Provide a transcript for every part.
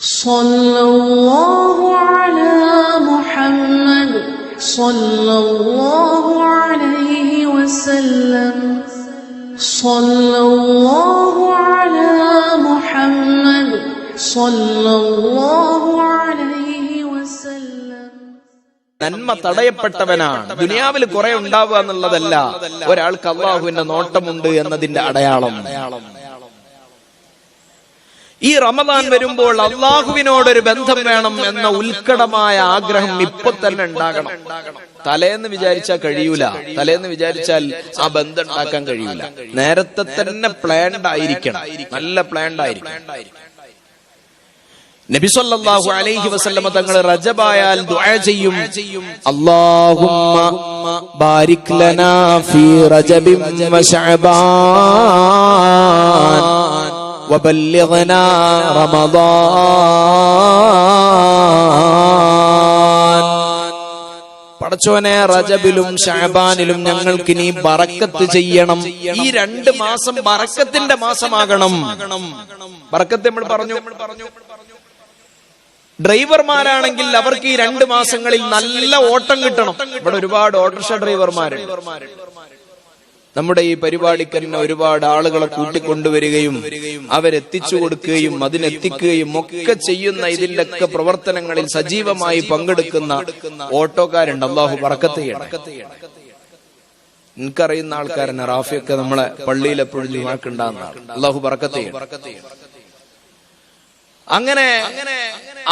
صلى الله على محمد صلى الله عليه وسلم صلى الله على محمد صلى الله عليه وسلم നന്മ തടയപ്പെട്ടവനാണ് ദുനിയാവിൽ കുറെ ഉണ്ടാവുക എന്നുള്ളതല്ല ഒരാൾക്ക് അള്ളാഹുവിന്റെ നോട്ടമുണ്ട് എന്നതിന്റെ അടയാളം ഈ റമദാൻ വരുമ്പോൾ അള്ളാഹുവിനോടൊരു ബന്ധം വേണം എന്ന ഉത്കടമായ ആഗ്രഹം ഇപ്പൊ തന്നെ ഉണ്ടാകണം. തലേന്ന് വിചാരിച്ചാൽ കഴിയൂല. തലേന്ന് വിചാരിച്ചാൽ ആ ബന്ധം ഉണ്ടാക്കാൻ കഴിയൂല. നേരത്തെ തന്നെ പ്ലാൻഡ് ആയിരിക്കണം. നല്ല പ്ലാൻഡ് ആയിരിക്കണം. നബി സല്ലല്ലാഹു അലൈഹി വസല്ലമ തങ്ങൾ റജബായാൽ ദുആ ചെയ്യും. അല്ലാഹുമ്മ ബാരിക് ലനാ ഫീ റജബിൻ വശഅബാൻ. വബല്ലിഗ്നാ رمضان പടച്ചോനെ റജബിലും ഷാബാനിലും ഞങ്ങൾക്ക് ഇനി ബറക്കത്ത് ചെയ്യണം. ഈ രണ്ട് മാസം ബറക്കത്തിന്റെ മാസമാകണം. ബറക്കത്ത് നമ്മൾ പറഞ്ഞു. ഡ്രൈവർമാരാണെങ്കിൽ അവർക്ക് ഈ രണ്ട് മാസങ്ങളിൽ നല്ല ഓട്ടം കിട്ടണം. ഇവിടെ ഒരുപാട് ഓട്ടോറിക്ഷ ഡ്രൈവർമാരുണ്ട്. നമ്മുടെ ഈ പരിപാടിക്ക് തന്നെ ഒരുപാട് ആളുകളെ കൂട്ടിക്കൊണ്ടുവരികയും അവരെത്തിച്ചു കൊടുക്കുകയും അതിനെത്തിക്കുകയും ഒക്കെ ചെയ്യുന്ന ഇതിലൊക്കെ പ്രവർത്തനങ്ങളിൽ സജീവമായി പങ്കെടുക്കുന്ന ഓട്ടോക്കാരുണ്ട്. അള്ളാഹു പറക്കത്ത് എനിക്കറിയുന്ന ആൾക്കാരനെ റാഫിയൊക്കെ നമ്മളെ പള്ളിയിൽ എപ്പോഴും ജുമാക്കുണ്ടാകുന്ന അള്ളാഹു പറക്കത്ത് അങ്ങനെ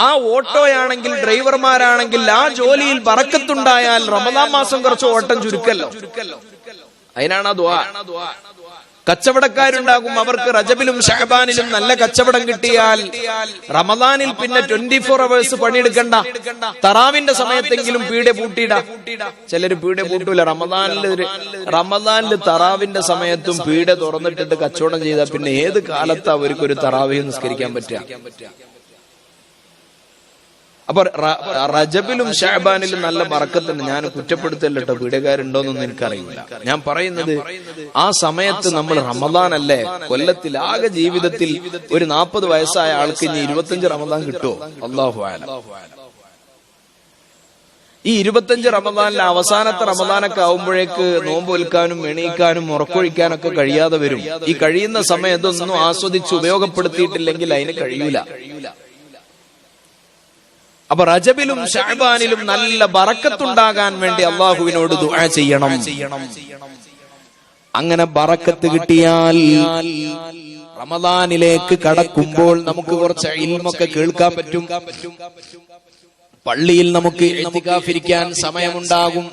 ആ ഓട്ടോയാണെങ്കിൽ ഡ്രൈവർമാരാണെങ്കിൽ ആ ജോലിയിൽ പറക്കത്തുണ്ടായാൽ റമദാൻ മാസം കുറച്ച് ഓട്ടം ചുരുക്കല്ലോ ചുരുക്കല്ലോ. അതിനാണ് ആ ദ്വാ കച്ചവടക്കാരുണ്ടാകും അവർക്ക് റജബിലും ഷഹബാനിലും നല്ല കച്ചവടം കിട്ടിയാൽ റമദാനിൽ പിന്നെ ട്വന്റി ഫോർ അവേഴ്സ് പണിയെടുക്കണ്ട. തറാവിന്റെ സമയത്തെങ്കിലും പീഡ പൂട്ടിയിട. ചിലര് പീഡ പൂട്ടൂല. റമദാനിൽ റമദാനിൽ തറാവിന്റെ സമയത്തും പീഡ തുറന്നിട്ടിട്ട് കച്ചവടം ചെയ്താൽ പിന്നെ ഏത് കാലത്ത് അവർക്ക് ഒരു തറാവിയും നിസ്കരിക്കാൻ പറ്റുക? അപ്പൊ റജബിലും ഷാബാനിലും നല്ല മറക്കത്തുണ്ട് ഞാൻ കുറ്റപ്പെടുത്തല്ലോ പീഡകാരുണ്ടോന്നൊന്നും എനിക്കറിയില്ല. ഞാൻ പറയുന്നത് ആ സമയത്ത് നമ്മൾ റമദാൻ അല്ലേ കൊല്ലത്തിൽ ആകെ ജീവിതത്തിൽ ഒരു നാൽപ്പത് വയസ്സായ ആൾക്ക് ഇനി ഇരുപത്തഞ്ച് റമദാൻ കിട്ടുമോ അള്ളാഹു ഈ ഇരുപത്തഞ്ച് റമദാനിലെ അവസാനത്തെ റമദാനൊക്കെ ആവുമ്പോഴേക്ക് നോമ്പ് വിൽക്കാനും എണീക്കാനും ഉറക്കൊഴിക്കാനൊക്കെ കഴിയാതെ വരും. ഈ കഴിയുന്ന സമയം ഇതൊന്നും ആസ്വദിച്ച് ഉപയോഗപ്പെടുത്തിയിട്ടില്ലെങ്കിൽ അതിന് കഴിയൂല. അപ്പൊ റജബിലും ഷാബാനിലും നല്ല ബറക്കത്തുണ്ടാകാൻ വേണ്ടി അള്ളാഹുവിനോട് ദുആ ചെയ്യണം. അങ്ങനെ ബറക്കത്ത് കിട്ടിയാൽ റമദാനിലേക്ക് കടക്കുമ്പോൾ നമുക്ക് കുറച്ച് ഇൽമൊക്കെ കേൾക്കാൻ പറ്റും. പള്ളിയിൽ നമുക്ക് എത്തിക്കാഫിരിക്കാൻ സമയമുണ്ടാകും.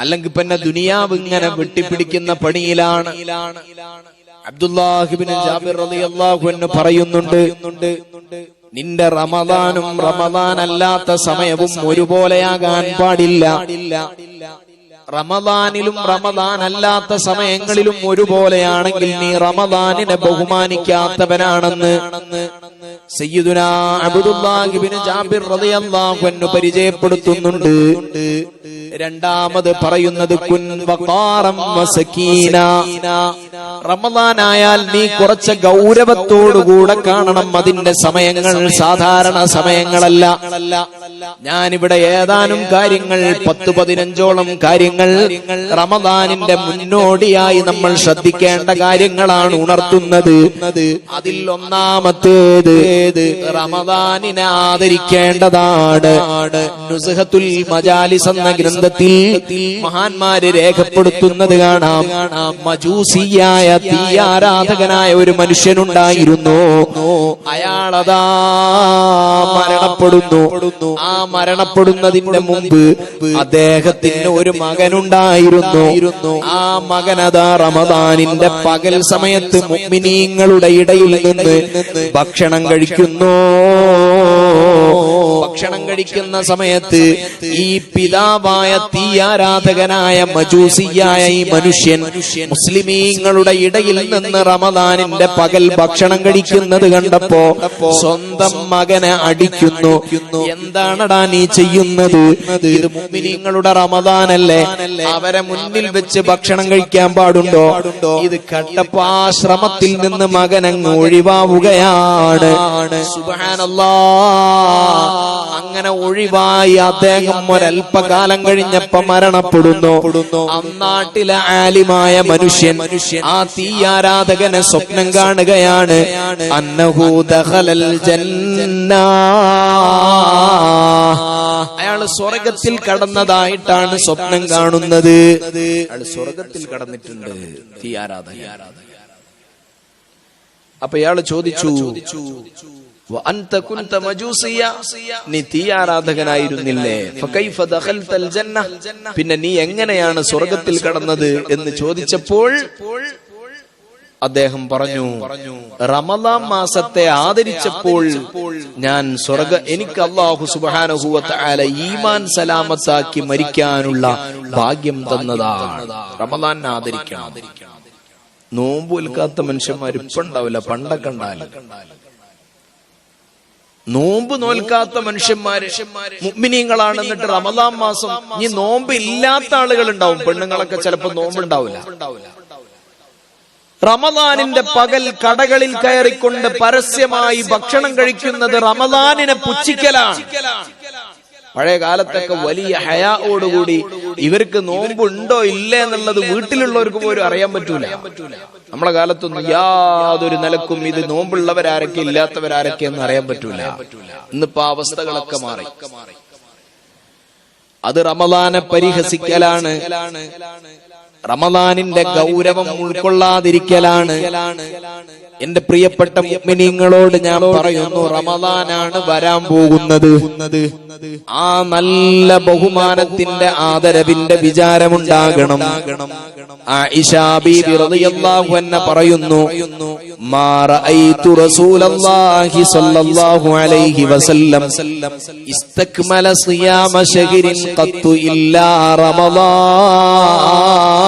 അല്ലെങ്കിൽ പിന്നെ ദുനിയാവ് ഇങ്ങനെ വെട്ടിപ്പിടിക്കുന്ന പണിയിലാണ്. അബ്ദുല്ലാഹിബിൻ ജാബിർ റളിയല്ലാഹു അൻഹു പറയുന്നുണ്ട് നിന്റെ റമദാനും റമദാൻ അല്ലാത്ത സമയവും ഒരുപോലെയാകാൻ പാടില്ല. റമദാനിലും റമദാൻ അല്ലാത്ത സമയങ്ങളിലും ഒരുപോലെയാണെങ്കിൽ നീ റമദാനിനെ ബഹുമാനിക്കാത്തവനാണെന്ന് പരിചയപ്പെടുത്തുന്നുണ്ട്. രണ്ടാമത് പറയുന്നത് റമദാനായാൽ നീ കുറച്ച് ഗൗരവത്തോടുകൂടെ കാണണം. അതിന്റെ സമയങ്ങൾ സാധാരണ സമയങ്ങളല്ല. ഞാനിവിടെ ഏതാനും കാര്യങ്ങൾ പത്ത് പതിനഞ്ചോളം കാര്യങ്ങൾ റമദാനിന്റെ മുന്നോടിയായി നമ്മൾ ശ്രദ്ധിക്കേണ്ട കാര്യങ്ങളാണ് ഉണർത്തുന്നത്. അതിൽ ഒന്നാമത്തേത് റമദാനിനെ ആദരിക്കേണ്ടതാണ്. നുസ്ഹത്തുൽ മജാലിസ് എന്ന ഗ്രന്ഥത്തിൽ മഹാന്മാര് രേഖപ്പെടുത്തുന്നത് കാണാം. മജൂസിയായ തീയാരാധകനായ ഒരു മനുഷ്യനുണ്ടായിരുന്നു. അയാളതാ മരണപ്പെടുന്നു. ആ മരണപ്പെടുന്നതിന്റെ മുമ്പ് അദ്ദേഹത്തിന് ഒരു മകനുണ്ടായിരുന്നു. ആ മകനതാ റമദാനിന്റെ പകൽ സമയത്ത് മുഅ്മിനീങ്ങളുടെ ഇടയിൽ നിന്ന് ഭക്ഷണം കഴിക്കുന്നു. ഭക്ഷണം കഴിക്കുന്ന സമയത്ത് ഈ പിതാവായ തീയാരാധകനായ മജൂസിയായ ഈ മനുഷ്യൻ മുസ്ലിമീങ്ങളുടെ ഇടയിൽ നിന്ന് റമദാനിന്റെ പകൽ ഭക്ഷണം കഴിക്കുന്നത് കണ്ടപ്പോ സ്വന്തം മകനെ അടിക്കുന്നു. എന്താണടാ നീ ചെയ്യുന്നത്? ഇത് മുസ്ലിങ്ങളുടെ റമദാനല്ലേ? അവരെ മുന്നിൽ വെച്ച് ഭക്ഷണം കഴിക്കാൻ പാടുണ്ടോ? ഇത് കണ്ടപ്പോ ആ ശ്രമത്തിൽ നിന്ന് മകനങ്ങ് ഒഴിവാവുകയാണ്. സുബ്ഹാനല്ലാ. അങ്ങനെ ഒഴിവായി അദ്ദേഹം ഒരല്പകാലം കഴിഞ്ഞപ്പോ മരണപ്പെടുന്നു. അന്നാട്ടിലെ ആലിമായ മനുഷ്യൻ ആ തീയാരാധകനെ സ്വപ്നം കാണുകയാണ്. അന്നഹൂ ദഖലൽ ജന്ന. അയാൾ സ്വർഗത്തിൽ കടന്നതായിട്ടാണ് സ്വപ്നം കാണുന്നത്. അയാൾ സ്വർഗത്തിൽ കടന്നിട്ടുണ്ട് തീയാരാധക അപ്പൊ ഇയാൾ ചോദിച്ചു പിന്നെ നീ എങ്ങനെയാണ് സ്വർഗത്തിൽ കടന്നത് എന്ന് ചോദിച്ചപ്പോൾ അദ്ദേഹം പറഞ്ഞു റമദാം മാസത്തെ ആദരിച്ചപ്പോൾ ഞാൻ സ്വർഗ എനിക്ക് അള്ളാഹു സുബാനുഭൂവത്ത് ആല ഈമാൻ സലാമത്താക്കി മരിക്കാനുള്ള ഭാഗ്യം തന്നതാണ്. റമദാൻ ആദരിക്കണം. നോമ്പ് വിൽക്കാത്ത മനുഷ്യന്മാർ ഇപ്പൊ ഉണ്ടാവില്ല പണ്ടൊക്കെ ഉണ്ടാവില്ല. നോമ്പ് നോൽക്കാത്ത മനുഷ്യന്മാര് മുഗ്മിനീങ്ങളാണ് എന്നിട്ട് റമദാം മാസം ഈ നോമ്പ് ഇല്ലാത്ത ആളുകൾ ഉണ്ടാവും പെണ്ണുങ്ങളൊക്കെ ചിലപ്പോ നോമ്പ് ഉണ്ടാവില്ല. റമദാനിന്റെ പകൽ കടകളിൽ കയറിക്കൊണ്ട് പരസ്യമായി ഭക്ഷണം കഴിക്കുന്നത് റമദാനിനെ പുച്ഛിക്കലാണ്. പഴയ കാലത്തൊക്കെ വലിയ ഹയാവോടുകൂടി ഇവർക്ക് നോമ്പുണ്ടോ ഇല്ലേ എന്നുള്ളത് വീട്ടിലുള്ളവർക്ക് പോലും അറിയാൻ പറ്റൂല. നമ്മളെ കാലത്തൊന്നും യാതൊരു നിലക്കും ഇത് നോമ്പുള്ളവരാരൊക്കെ ഇല്ലാത്തവരാരൊക്കെ എന്ന് അറിയാൻ പറ്റൂല. ഇന്നിപ്പോ അവസ്ഥകളൊക്കെ മാറി. അത് റമദാനെ പരിഹസിക്കലാണ്. റമദാനിന്റെ ഗൗരവം ഉൾക്കൊള്ളാതിരിക്കലാണ്. എന്റെ പ്രിയപ്പെട്ട മുഅ്മിനീങ്ങളോട് ഞാൻ പറയുന്നു റമദാനാണ് വരാൻ പോകുന്നത്. ആ നല്ല ബഹുമാനത്തിന്റെ ആദരവിന്റെ വിചാരമുണ്ടാകണം. അൻഹ പറയുന്നു ഇസ്തക്മല സിയാമ ശഹരിൻ ഖത്തു ഇല്ലാ റമദാൻ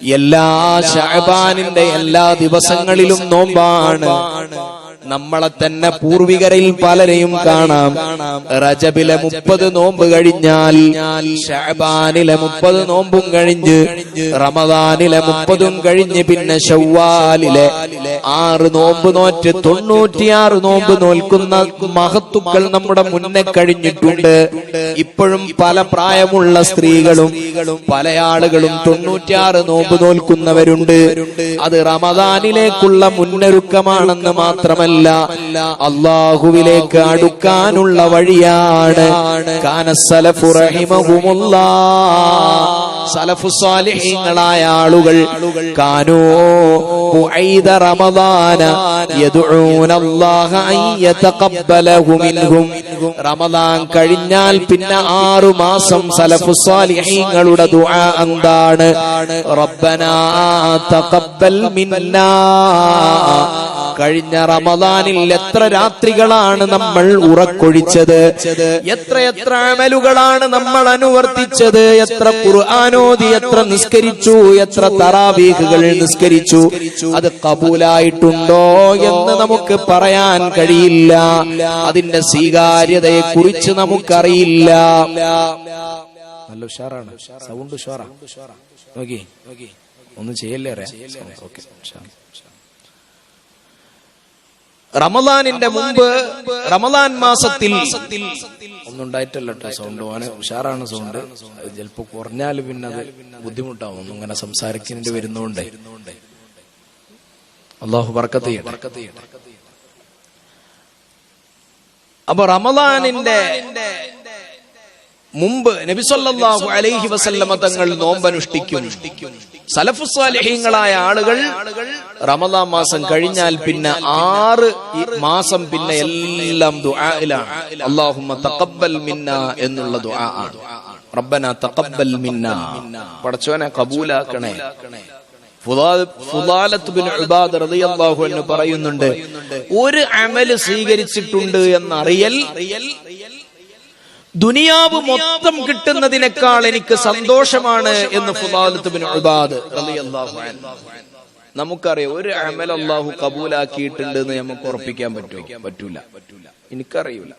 എല്ലാ ഷഹബാനിന്റെ എല്ലാ ദിവസങ്ങളിലും നോമ്പാണ്. നമ്മളെ തന്നെ പൂർവികരിൽ പലരെയും കാണാം. റജബിലെ മുപ്പത് നോമ്പ് കഴിഞ്ഞാൽ ഷഹബാനിലെ മുപ്പത് നോമ്പും കഴിഞ്ഞ് റമദാനിലെ മുപ്പതും കഴിഞ്ഞ് പിന്നെ ഷവ്വാലിലെ ആറ് നോമ്പ് നോറ്റ് തൊണ്ണൂറ്റിയാറ് നോമ്പ് നോൽക്കുന്ന മഹത്തുക്കൾ നമ്മുടെ മുന്നേ കഴിഞ്ഞിട്ടുണ്ട്. ഇപ്പോഴും പല പ്രായമുള്ള സ്ത്രീകളും പല ആളുകളും തൊണ്ണൂറ്റിയാറ് നോമ്പ് നോൽക്കുന്നവരുണ്ട്. അത് റമദാനിലേക്കുള്ള മുന്നൊരുക്കമാണെന്ന് മാത്രമല്ല അള്ളാഹുവിലേക്ക് അടുക്കാനുള്ള വഴിയാണ്. കാനസലഫു ആളുകൾ അല്ലാഹ റമദാൻ കഴിഞ്ഞാൽ പിന്നെ ആറു മാസം സലഫു സാലിഹീങ്ങളുടെ ദുആ എന്താണ്? റബ്ബനാ തഖബ്ബൽ മിന്നാ. കഴിഞ്ഞ റമദാനിൽ എത്ര രാത്രികളാണ് നമ്മൾ ഉറക്കൊഴിച്ചത്? എത്ര എത്ര അമലുകളാണ് നമ്മൾ അനുവർത്തിച്ചത്? എത്ര ഖുർആാനോദി എത്ര നിസ്കരിച്ചു എത്ര തറാവീഹുകൾ നിസ്കരിച്ചു? അത് കബൂലായിട്ടുണ്ടോ എന്ന് നമുക്ക് പറയാൻ കഴിയില്ല. അതിന്റെ സ്വീകാര്യതയെ കുറിച്ച് നമുക്കറിയില്ല. നല്ല ഉഷാറാണ്. സൗണ്ട് ഉഷാറാ. നോക്കി. ഒന്നും ചെയ്യല്ലേ ഓക്കെ. റമദാനിന്റെ മുമ്പ് റമദാൻ മാസത്തിൽ ഒന്നും ഉണ്ടായിട്ടല്ല കേട്ടോ സൗണ്ട് ഓനെ ഉഷാറാണ് സൗണ്ട്. ചിലപ്പോ കുറഞ്ഞാൽ പിന്നെ അത് ബുദ്ധിമുട്ടാവും. ഒന്നും ഇങ്ങനെ സംസാരിക്കുന്നതിന്റെ വരുന്നോണ്ട്. അള്ളാഹു ബർക്കത്ത് ചെയ്യട്ടെ. അപ്പൊ റമദാനിന്റെ മുമ്പ് നബിസൊല്ലാഹു അലൈഹി വസല്ലമ തങ്ങൾ നോമ്പനുഷ്ഠിക്കും സലഫുസ്വാലിഹ്യങ്ങളായ ആളുകൾ റമദാൻ മാസം കഴിഞ്ഞാൽ പിന്നെ ആറ് മാസം പിന്നെ എല്ലാം ദുആയിലാണ്. അല്ലാഹുമ്മ തഖബ്ബൽ മിന്ന എന്നുള്ള ദുആ ആണ്. റബ്ബന തഖബ്ബൽ മിന്ന. പടച്ചവനെ കബൂലാക്കണേ. പറയുന്നുണ്ട് ഒരു അമൽ സ്വീകരിച്ചിട്ടുണ്ട് എന്നറിയൽ ദുനിയാവ് മൊത്തം കിട്ടുന്നതിനേക്കാൾ എനിക്ക് സന്തോഷമാണ് എന്ന് നമുക്കറിയാം ഒരു അമൽ അള്ളാഹു കബൂലാക്കിയിട്ടുണ്ട് എന്ന് നമുക്ക് ഉറപ്പിക്കാൻ പറ്റുമോ? പറ്റൂല. എനിക്കറിയൂല.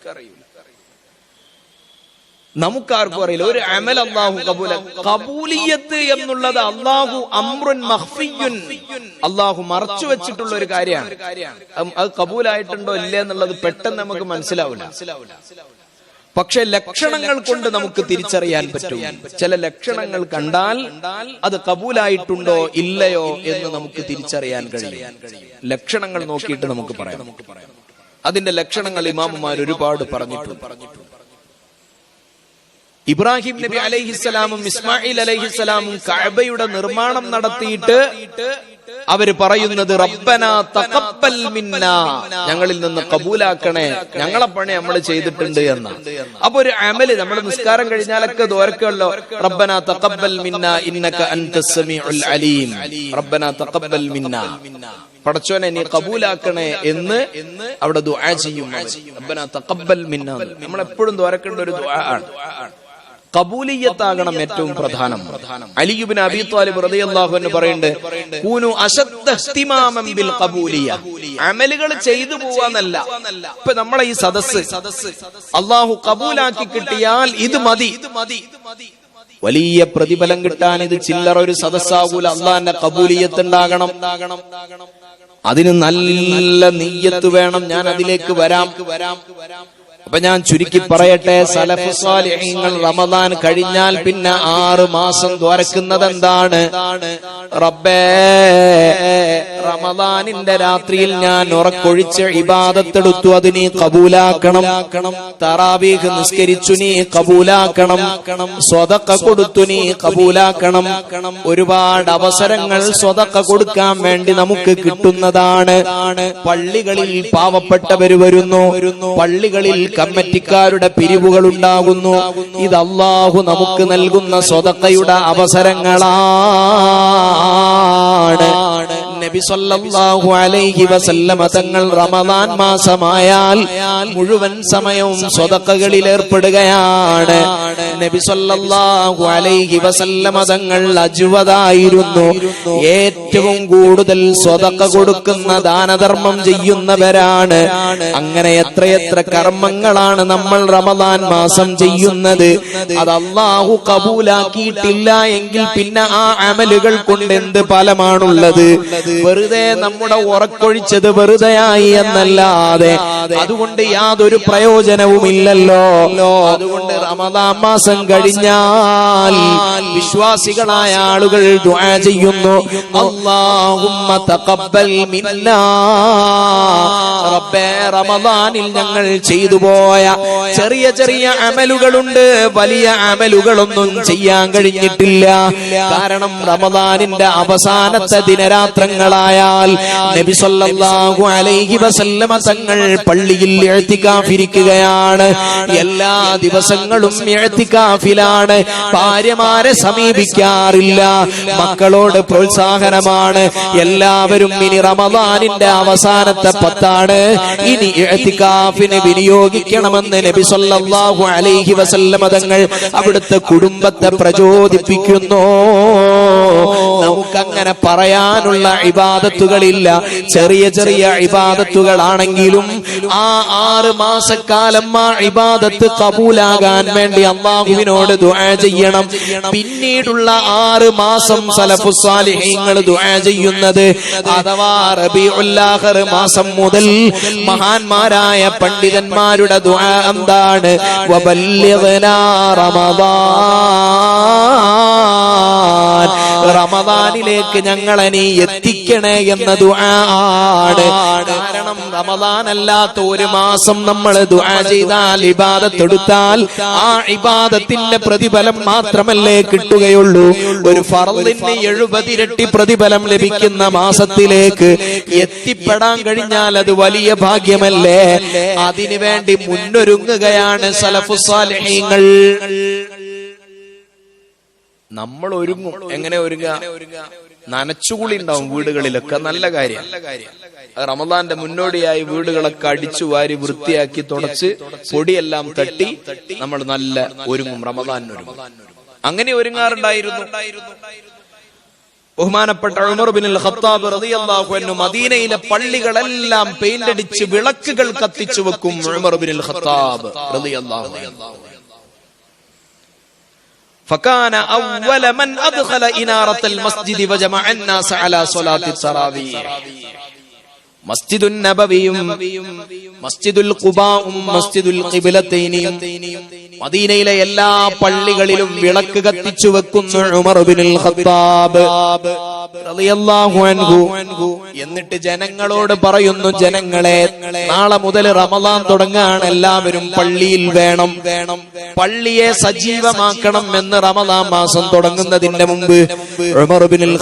നമുക്കാർക്കും അറിയില്ല. ഒരു അമൽ അള്ളാഹു കബൂല കബൂലിയത്ത് എന്നുള്ളത് അള്ളാഹു അമ്രുൻ മഹ്ഫിയുൻ. അള്ളാഹു മറച്ചു വെച്ചിട്ടുള്ള ഒരു കാര്യമാണ്. അത് കബൂലായിട്ടുണ്ടോ ഇല്ലേ എന്നുള്ളത് പെട്ടെന്ന് നമുക്ക് മനസ്സിലാവില്ല. പക്ഷെ ലക്ഷണങ്ങൾ കൊണ്ട് നമുക്ക് തിരിച്ചറിയാൻ പറ്റും. ചില ലക്ഷണങ്ങൾ കണ്ടാൽ അത് കബൂലായിട്ടുണ്ടോ ഇല്ലയോ എന്ന് നമുക്ക് തിരിച്ചറിയാൻ കഴിയും. ലക്ഷണങ്ങൾ നോക്കിയിട്ട് നമുക്ക് പറയാം. അതിന്റെ ലക്ഷണങ്ങൾ ഇമാമുമാർ ഒരുപാട് പറഞ്ഞിട്ടുണ്ട്. ഇബ്രാഹിം നബി അലൈഹിസ്സലാമും ഇസ്മായിൽ അലൈഹിസ്സലാമും കഅബയുടെ നിർമ്മാണം നടത്തിയിട്ട് അവർ പറയുന്നത് റബ്ബന തഖബ്ബൽ മിന്ന. ഞങ്ങളിൽ നിന്ന് കബൂലാക്കണേ. ഞങ്ങളെ പണി നമ്മൾ ചെയ്തിട്ടുണ്ട് എന്ന. അപ്പൊ ഒരു അമൽ നമ്മൾ നിസ്കാരം കഴിഞ്ഞാലൊക്കെ ദോരക്കല്ലോ റബ്ബന തഖബ്ബൽ മിന്ന. ഇന്നക അൻതസ് സമീഉൽ അലീം. റബ്ബന തഖബ്ബൽ മിന്ന. പടച്ചോനെ നീ കബൂലാക്കണേ എന്ന് അവിടെ ദുആ ചെയ്യും. റബ്ബന മിന്ന. നമ്മൾ എപ്പോഴും ദോരക്കേണ്ട ഒരു ദുആ ആണ്. കബൂലിയത്താകണം ഏറ്റവും പ്രധാനം. അലിയുബിൻ അബി ത്വാലിബ് റളിയല്ലാഹു അൻഹു പറയുന്നുണ്ട് കൂനു അശദ്ദ ഇസ്തിമാമം ബിൽ ഖബൂലിയ അമലുകൾ ചെയ്തു പോവാനല്ല ഇപ്പൊ നമ്മളെ ഈ സദസ്സ് അള്ളാഹു കബൂലാക്കി കിട്ടിയാൽ ഇത് മതി. വലിയ പ്രതിഫലം കിട്ടാൻ ഇത് ചില്ലറ ഒരു സദസ്സാകൂല അള്ളാന്റെ കബൂലിയത്ത് ഉണ്ടാകണം അതിന് നല്ല നീയത്ത് വേണം ഞാൻ അതിലേക്ക് വരാം. അപ്പൊ ഞാൻ ചുരുക്കി പറയട്ടെ സലഫ് റമദാൻ കഴിഞ്ഞാൽ പിന്നെ ആറ് മാസം ദ്വാരക്കുന്നത് എന്താണ്? റബ്ബേ റമദാനിന്റെ രാത്രിയിൽ ഞാൻ ഉറക്കൊഴിച്ച് ഇബാദത്തെടുത്തു അത് നീ കബൂലാക്കണം. തറാവീഹ് നിസ്കരിച്ചു നീ കബൂലാക്കണം. സ്വതക്ക കൊടുത്തു നീ കബൂലാക്കണം. ഒരുപാട് അവസരങ്ങൾ സ്വതക്ക കൊടുക്കാൻ വേണ്ടി നമുക്ക് കിട്ടുന്നതാണ്. പള്ളികളിൽ പാവപ്പെട്ടവര് വരുന്നു. പള്ളികളിൽ കമ്മിറ്റിക്കാരുടെ പിരിവുകൾ ഉണ്ടാകുന്നു ഇത് അള്ളാഹു നമുക്ക് നൽകുന്ന സ്വതക്കയുടെ അവസരങ്ങളാണ്. നബി സല്ലല്ലാഹു അലൈഹി വസല്ലമ തങ്ങൾ റമദാൻ മാസമായാൽ മുഴുവൻ സമയവും സ്വതക്കകളിൽ ഏർപ്പെടുകയാണ്. നബി സല്ലല്ലാഹു അലൈഹി വസല്ലമ തങ്ങൾ അജുവതായിരുന്നു ഏറ്റവും കൂടുതൽ സ്വതക്ക കൊടുക്കുന്ന ദാനധർമ്മം ചെയ്യുന്നവരാണ്. അങ്ങനെ എത്രയെത്ര കർമ്മങ്ങളാണ് നമ്മൾ റമദാൻ മാസം ചെയ്യുന്നത്. അത് അള്ളാഹു കബൂലാക്കിയിട്ടില്ല എങ്കിൽ പിന്നെ ആ അമലുകൾ കൊണ്ട് എന്ത് ഫലമാണുള്ളത്? വെറുതെ നമ്മുടെ ഉറക്കൊഴിച്ചത് വെറുതെയായി എന്നല്ലാതെ അതുകൊണ്ട് യാതൊരു പ്രയോജനവുമില്ലല്ലോ. അതുകൊണ്ട് റമദാൻ മാസം കഴിഞ്ഞാൽ വിശ്വാസികളായ ആളുകൾ ദുആ ചെയ്യുന്നു. അല്ലാഹുമ്മ തഖബ്ബൽ മിന്നാ. റബ്ബേ റമദാനിൽ ഞങ്ങൾ ചെയ്തു പോയ ചെറിയ ചെറിയ അമലുകളുണ്ട്. വലിയ അമലുകളൊന്നും ചെയ്യാൻ കഴിഞ്ഞിട്ടില്ല. കാരണം റമദാനിന്റെ അവസാനത്തെ ദിനരാത്രങ്ങളായാൽ നബി സല്ലല്ലാഹു അലൈഹി വസല്ലമ തങ്ങൾ പള്ളിയിൽ എഴുത്തിക്കാഫിരിക്കുകയാണ് എല്ലാ ദിവസങ്ങളും എഴുത്തിക്കാഫിലാണ് ഭാര്യമാരെ സമീപിക്കാറില്ല. മക്കളോട് പ്രോത്സാഹനമാണ്. എല്ലാവരും ഇനി റമദാനിന്റെ അവസാനത്തെ പത്താണ്. ഇനി എഴുത്തിക്കാഫിന് വിനിയോഗിക്കണമെന്ന് നബി സല്ലല്ലാഹു അലൈഹി വസല്ലമ തങ്ങൾ അവിടുത്തെ കുടുംബത്തെ പ്രചോദിപ്പിക്കുന്നു. നമുക്കങ്ങനെ പറയാനുള്ള ഇബാദത്തുകളില്ല. ചെറിയ ചെറിയ ഇബാദത്തുകളാണെങ്കിലും ആ ആറ് മാസക്കാലം ആ ഇബാദത്ത് കബൂലാകാൻ വേണ്ടി അള്ളാഹുവിനോട് ദുആ ചെയ്യണം. പിന്നീടുള്ള ആറ് മാസം സലഫുസാലിഹ്യങ്ങൾ ദുആ ചെയ്യുന്നത് അഥവാ റബീഉൽ മാസം മുതൽ മഹാന്മാരായ പണ്ഡിതന്മാരുടെ ദുആ എന്താണ്? റമദാനിലേക്ക് ഞങ്ങളെ നീ എത്തിക്കണം എത്തിക്കണേ എന്ന ദുആ ആണ്. കാരണം റമദാൻ അല്ലാത്ത ഒരു മാസം നമ്മൾ ദുആ ചെയ്താൽ ഇബാദത്ത് എടുത്താൽ ആ ഇബാദത്തിന്റെ പ്രതിഫലം മാത്രമല്ലേ കിട്ടുകയുള്ളൂ. ഒരു ഫറലിന് എഴുപതിരട്ടി പ്രതിഫലം ലഭിക്കുന്ന മാസത്തിലേക്ക് എത്തിപ്പെടാൻ കഴിഞ്ഞാൽ അത് വലിയ ഭാഗ്യമല്ലേ? അതിനു വേണ്ടി മുന്നൊരുങ്ങുകയാണ് സലഫു സാലിഹീങ്ങൾ. നമ്മൾ ഒരുങ്ങും. എങ്ങനെ ഒരുങ്ങുക? നനച്ചുകുളി ഉണ്ടാവും വീടുകളിലൊക്കെ. നല്ല കാര്യം. റമദാന്റെ മുന്നോടിയായി വീടുകളൊക്കെ അടിച്ചു വാരി വൃത്തിയാക്കി തുടച്ച് പൊടിയെല്ലാം തട്ടി നമ്മൾ നല്ല ഒരുങ്ങും റമദാൻ ഒരുങ്ങും. അങ്ങനെ ഒരുങ്ങാറുണ്ടായിരുന്നു. ബഹുമാനപ്പെട്ട ഖത്താബ് അൻഹു മദീനയിലെ പള്ളികളെല്ലാം പെയിന്റ് അടിച്ച് വിളക്കുകൾ കത്തിച്ചു വെക്കും ഖത്താബ് അൻഹു. فكان أول من أدخل إنارة المسجد وجمع الناس على صلاة التراويح മസ്ജിദുൻ നബവിയും മസ്ജിദുൽ ഖുബാവും മസ്ജിദുൽ ഖിബ്ലത്തൈനിയും മദീനയിലെ എല്ലാ പള്ളികളിലും വിളക്ക് കത്തിച്ചു വെക്കുന്നു ഉമർ ബിനുൽ ഖത്താബ് റളിയല്ലാഹു അൻഹു എന്നിട്ട് ജനങ്ങളോട് പറയുന്നു ജനങ്ങളെ നാളെ മുതൽ റമദാൻ തുടങ്ങാണ്. എല്ലാവരും പള്ളിയിൽ വേണം. വേണം പള്ളിയെ സജീവമാക്കണം എന്ന് റമദാൻ മാസം തുടങ്ങുന്നതിന്റെ മുമ്പ്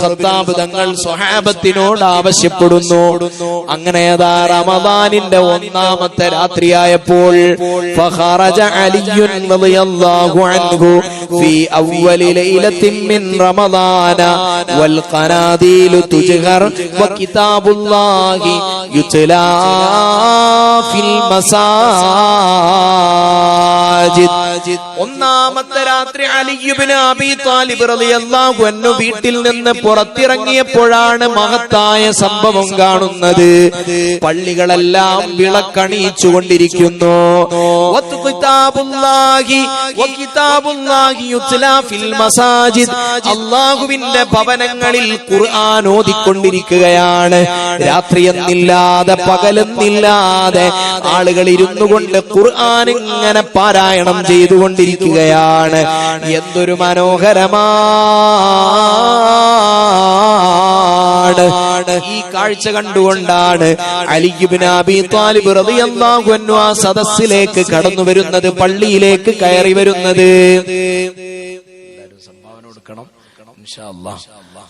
ഖത്താബ് തങ്ങൾ സ്വഹാബത്തിനോട് ആവശ്യപ്പെടുന്നു. അങ്ങനെ അതാ റമദാനിന്റെ ഒന്നാമത്തെ രാത്രിയായപ്പോൾ അൻഹു ഫീ അവ്വലി ഖനാദീലു തുജ്ഹർ വകിതാബുല്ലാഹി യുത്ലാ ഫിൽ മസാജിദ്. ഒന്നാമത്തെ രാത്രി അലിയുബിന് അബി താലിബ് റളിയല്ലാഹു അൻഹു വീട്ടിൽ നിന്ന് പുറത്തിറങ്ങിയപ്പോഴാണ് മഹത്തായ സംഭവം കാണുന്നത്. പള്ളികളെല്ലാം വിളക്കണിയിച്ചു കൊണ്ടിരിക്കുന്നു. വത്കിതാബുല്ലാഹി വകിതാബുല്ലാഹി യുത്ലാ ഫിൽ മസാജിദ്. അല്ലാഹുവിന്റെ ഭവനങ്ങളിൽ ഖുർആൻ ഓതിക്കൊണ്ടിരിക്കുകയാണ് രാത്രിയെന്നില്ലാതെ പകലെന്നില്ലാതെ ആളുകൾ ഇരുന്നു കൊണ്ട് ഖുർആൻ ഇങ്ങനെ പാരായണം ചെയ്തുകൊണ്ടിരിക്കുകയാണ്. എന്തൊരു മനോഹരമാണ്. ഈ കാഴ്ച കണ്ടുകൊണ്ടാണ് അലിബിൻ അബി താലിബ് റളിയല്ലാഹു അൻഹു സദസ്സിലേക്ക് കടന്നു വരുന്നത് പള്ളിയിലേക്ക് കയറി വരുന്നത്. സംഭാവന കൊടുക്കണം.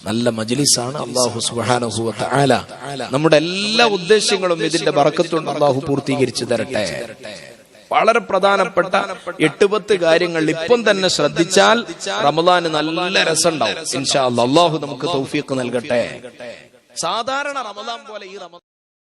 നല്ല മജ്ലിസാണ് അള്ളാഹു സുബ്ഹാനഹു വ തആല. നമ്മുടെ എല്ലാ ഉദ്ദേശങ്ങളും ഇതിന്റെ വറക്കത്തുകൊണ്ട് അള്ളാഹു പൂർത്തീകരിച്ചു തരട്ടെ. വളരെ പ്രധാനപ്പെട്ട എട്ട് പത്ത് കാര്യങ്ങൾ ഇപ്പം തന്നെ ശ്രദ്ധിച്ചാൽ റമദാന് നല്ല രസമുണ്ടാവും. ഇൻഷാ. അള്ളാഹു. നമുക്ക് തൗഫീഖ് നൽകട്ടെ. സാധാരണ റമദാൻ പോലെ ഈ റമദാൻ